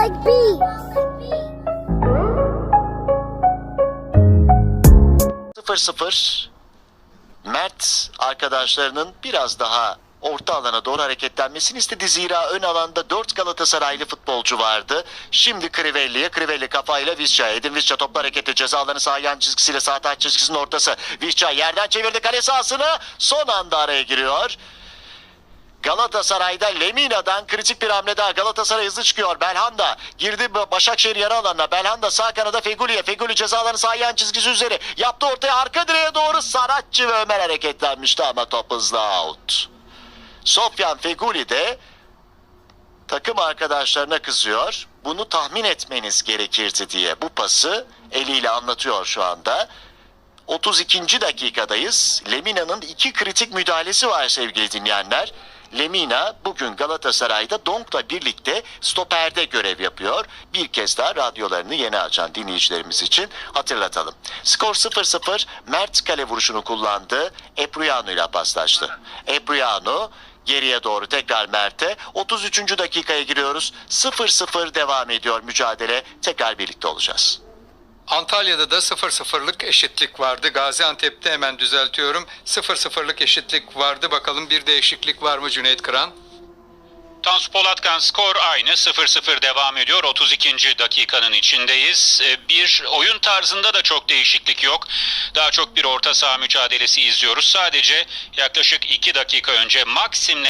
like bees. 0-0 Mert arkadaşlarının biraz daha orta alana doğru hareketlenmesini istedi. Zira ön alanda 4 Galatasaraylı futbolcu vardı. Şimdi Crivelli'ye, Crivelli kafayla Vizca'ya. Edin Vizca topla hareketi ceza alanı sağ yan çizgisiyle sağ taç çizgisinin ortası. Vizca yerden çevirdi kale sahasını. Son anda araya giriyor. Galatasaray'da Lemina'dan kritik bir hamle daha. Galatasaray hızlı çıkıyor. Belhanda girdi Ba- Başakşehir yarı alanına. Belhanda sağ kanada Feguli'ye. Feguli ceza alanı sağ yan çizgisi üzeri. Yaptı ortaya arka direğe doğru Saratçı ve Ömer hareketlenmişti ama top hızlı out. Sofyan Feguli de takım arkadaşlarına kızıyor. Bunu tahmin etmeniz gerekirdi diye bu pası eliyle anlatıyor şu anda. 32. dakikadayız. Lemina'nın iki kritik müdahalesi var sevgili dinleyenler. Lemina bugün Galatasaray'da Donk'la birlikte stoperde görev yapıyor. Bir kez daha radyolarını yeni açan dinleyicilerimiz için hatırlatalım. Skor 0-0 Mert kale vuruşunu kullandı. Epriano ile paslaştı. Epriano geriye doğru tekrar Mert'e 33. dakikaya giriyoruz. 0-0 devam ediyor mücadele. Tekrar birlikte olacağız. Antalya'da da 0-0'lık eşitlik vardı. Gaziantep'te hemen düzeltiyorum. 0-0'lık eşitlik vardı. Bakalım bir değişiklik var mı Cüneyt Kıran? Tansu Polatkan skor aynı 0-0 devam ediyor. 32. dakikanın içindeyiz. Ee, Bir oyun tarzında da çok değişiklik yok. Daha çok bir orta saha mücadelesi izliyoruz. Sadece yaklaşık 2 dakika önce Maxim'le